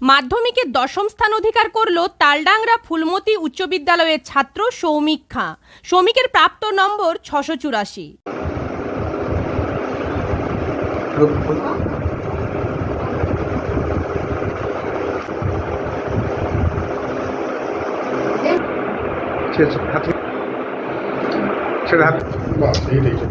মাধ্যমিকে দশম স্থান অধিকার করল তালডাংরা ফুলমতি উচ্চ বিদ্যালয়ের ছাত্র সৌমিক খাঁ। সৌমিকের প্রাপ্ত নম্বর ছশো চুরাশি। ছেড়ে ছেড়ে হাত ছেড়ে হাত বাস এইটাই ঠিক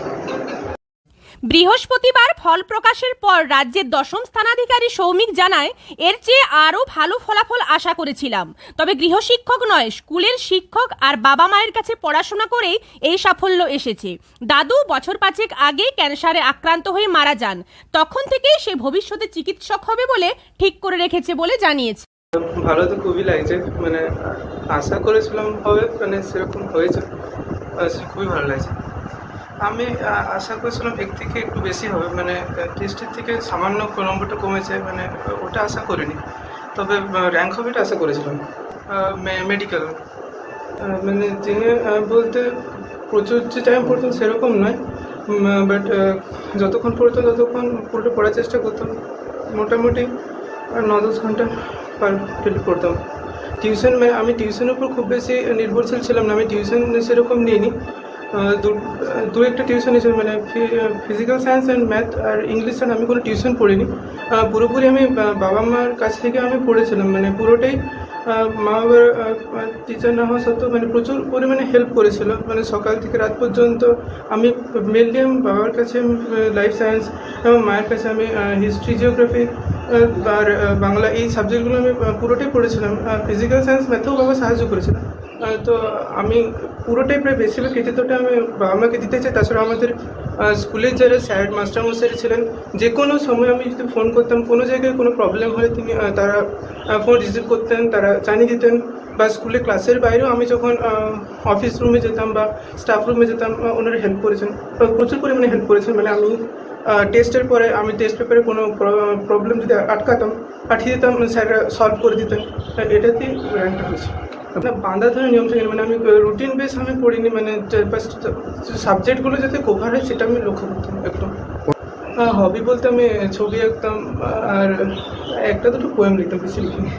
বৃহস্পতিবার ফল প্রকাশের পর রাজ্যের দশম স্থানাধিকারী সৌমিক জানায়, এর চেয়ে আরও ভালো ফলাফল আশা করেছিলাম। তবে গৃহশিক্ষক নয়, স্কুলের শিক্ষক আর বাবা মায়ের কাছে পড়াশোনা করেই এই সাফল্য এসেছে। দাদু বছর পাঁচেক আগে ক্যান্সারে আক্রান্ত হয়ে মারা যান। তখন থেকেই সে ভবিষ্যতে চিকিৎসক হবে বলে ঠিক করে রেখেছে বলে জানিয়েছে। ভালো তো খুবই লাগছে মানে আশা করেছিলাম হবে মানে সেরকম হয়েছে। খুবই ভালো লাগছে। আমি আশা করেছিলাম এক থেকে একটু বেশি হবে মানে টেস্টের থেকে সামান্য নম্বরটা কমেছে মানে ওটা আশা করিনি। তবে র্যাঙ্ক হবে এটা আশা করেছিলাম। মেডিকেল মানে আহ, বলতে প্রচুর যে টাইম পড়তাম সেরকম নয় বাট যতক্ষণ পড়তাম ততক্ষণ পুরোটা পড়ার চেষ্টা করতাম। মোটামুটি ন দশ ঘণ্টা পার পড়তাম। টিউশন মানে আমি টিউশনের উপর খুব বেশি নির্ভরশীল ছিলাম না আমি টিউশন সেরকম নিইনি। দু একটা টিউশন হিসেবে মানে ফিজিক্যাল সায়েন্স অ্যান্ড ম্যাথ আর ইংলিশ আর আমি কোনো টিউশন পড়িনি। পুরোপুরি আমি বাবা মার কাছ থেকে আমি পড়েছিলাম মানে পুরোটাই মা বাবার টিচার না হওয়া সত্ত্বেও মানে প্রচুর পরিমাণে হেল্প করেছিল। মানে সকাল থেকে রাত পর্যন্ত আমি মেনলি আমি বাবার কাছে লাইফ সায়েন্স এবং মায়ের কাছে আমি হিস্ট্রি জিওগ্রাফি আর বাংলা এই সাবজেক্টগুলো আমি পুরোটাই পড়েছিলাম। ফিজিক্যাল সায়েন্স ম্যাথেও বাবা সাহায্য করেছিল। আহ, তো আমি পুরোটাই প্রায় বেশিরভাগ কৃতিত্বটা আমি বাবা মাকে দিতে চাই। তাছাড়া আমাদের স্কুলের যারা স্যার মাস্টারমশাই ছিলেন, যে কোনো সময় আমি যদি ফোন করতাম, কোনো জায়গায় কোনো প্রবলেম হলে তিনি তারা ফোন রিসিভ করতেন, তারা জানিয়ে দিতেন। বা স্কুলে ক্লাসের বাইরেও আমি যখন অফিস রুমে যেতাম বা স্টাফ রুমে যেতাম ওনারা হেল্প করেছেন। প্রচুর পরিমাণে হেল্প করেছেন। মানে আমি টেস্টের পরে আমি টেস্ট পেপারে কোনো প্রবলেম যদি আটকাতাম, পাঠিয়ে দিতাম, স্যাররা সলভ করে দিতেন। এটাতেই র্যাঙ্কটা হয়েছে আপনার বাঁধা ধরে নিয়ম থাকে মানে আমি রুটিন বেস আমি পড়িনি মানে সাবজেক্টগুলো যাতে কভার হয় সেটা আমি লক্ষ্য করতাম একটু হবি বলতে আমি ছবি আঁকতাম আর একটা দুটো পোয়েম লিখতাম বেশি লিখিনি।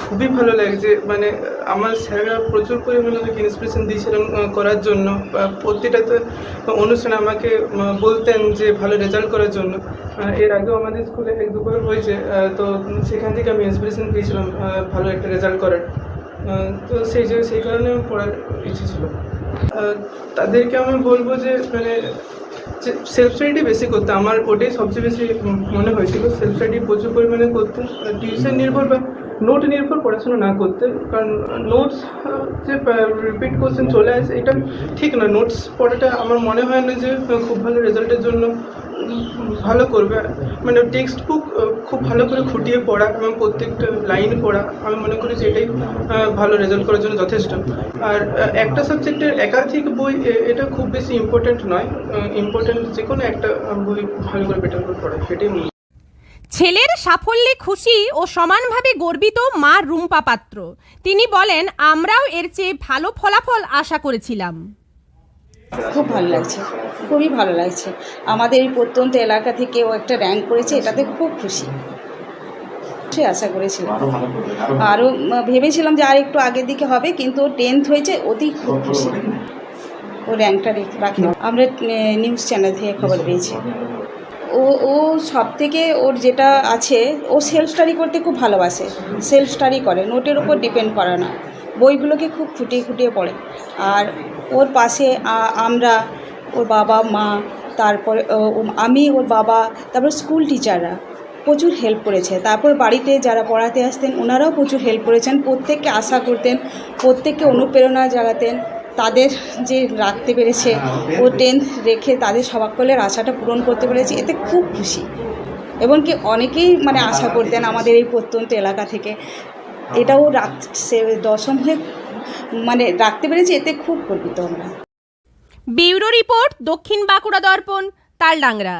খুবই ভালো লাগছে মানে আমার স্যাররা প্রচুর পরিমাণে আমাকে ইন্সপিরেশন দিয়েছিলেন করার জন্য বা প্রতিটাতে অনুষ্ঠানে আমাকে বলতেন যে ভালো রেজাল্ট করার জন্য। এর আগেও আমাদের স্কুলে এক দুবার হয়েছে তো সেখান থেকে আমি ইন্সপিরেশন পেয়েছিলাম ভালো একটা রেজাল্ট করার। তো সেই যে সেই কারণে আমার পড়ার ইচ্ছে ছিল। তাদেরকে আমি বলব যে মানে সেলফ স্টাডি বেশি করতে, আমার ওটাই সবচেয়ে বেশি মনে হয়েছিল। সেলফ স্টাডি প্রচুর পরিমাণে করতে টিউশন নির্ভর বা নোট নির্ভর পড়াশোনা না করতে, কারণ নোটস যে রিপিট কোশ্চেন চলে আসে, এটা ঠিক না। নোটস পড়াটা আমার মনে হয় না যে খুব ভালো রেজাল্টের জন্য। ভালো করবে। মানে টেক্সট বুক খুব ভালো করে খুঁটিয়ে পড়া এবং প্রত্যেকটা লাইন পড়া, আমি মনে করি যে এটাই ভালো রেজাল্ট করার জন্য যথেষ্ট। আর একটা সাবজেক্টের একাধিক বই এটা খুব বেশি ইম্পর্টেন্ট নয়। ইম্পর্টেন্ট যে কোনো একটা বই ভালো করে বেটার করে পড়া সেটাই ছেলের সাফল্যে খুশি ও সমানভাবে গর্বিত মা রুম্পা পাত্র। তিনি বলেন, আমরাও এর চেয়ে ভালো ফলাফল আশা করেছিলাম। খুব ভালো লাগছে খুবই ভালো লাগছে। আমাদের এই প্রত্যন্ত এলাকা থেকে ও একটা র্যাঙ্ক করেছে এটাতে খুব খুশি। সে আশা করেছিলাম আরও ভেবেছিলাম যে আর একটু আগের দিকে হবে কিন্তু ও টেন্থ হয়েছে অতি খুব খুশি। ও র্যাঙ্কটা রাখে আমরা নিউজ চ্যানেল থেকে খবর পেয়েছি। ও ও সব থেকে ওর যেটা আছে ও সেলফ স্টাডি করতে খুব ভালোবাসে। সেলফ স্টাডি করে নোটের উপর ডিপেন্ড করে না। বইগুলোকে খুব খুঁটিয়ে খুঁটিয়ে পড়ে। আর ওর পাশে আমরা ওর বাবা, মা, তারপরে আমি, ওর বাবা, তারপর স্কুল টিচাররা প্রচুর হেল্প করেছে। তারপর বাড়িতে যারা পড়াতে আসতেন, ওনারাও প্রচুর হেল্প করেছেন। প্রত্যেককে আশা করতেন, প্রত্যেককে অনুপ্রেরণা জাগাতেন। তাদের যে রাখতে পেরেছে, ও টেন্থ রেখে তাদের সবাকলের আশাটা পূরণ করতে পেরেছে। এতে খুব খুশি। এবং কি অনেকেই মানে আশা করতেন আমাদের এই প্রত্যন্ত এলাকা থেকে। এটাও রাখছে দশম হয়ে মানে রাখতে পেরেছি, এতে খুব গর্বিত আমরা। বিউরো রিপোর্ট দক্ষিণ বাঁকুড়া দর্পণ, তালডাংরা।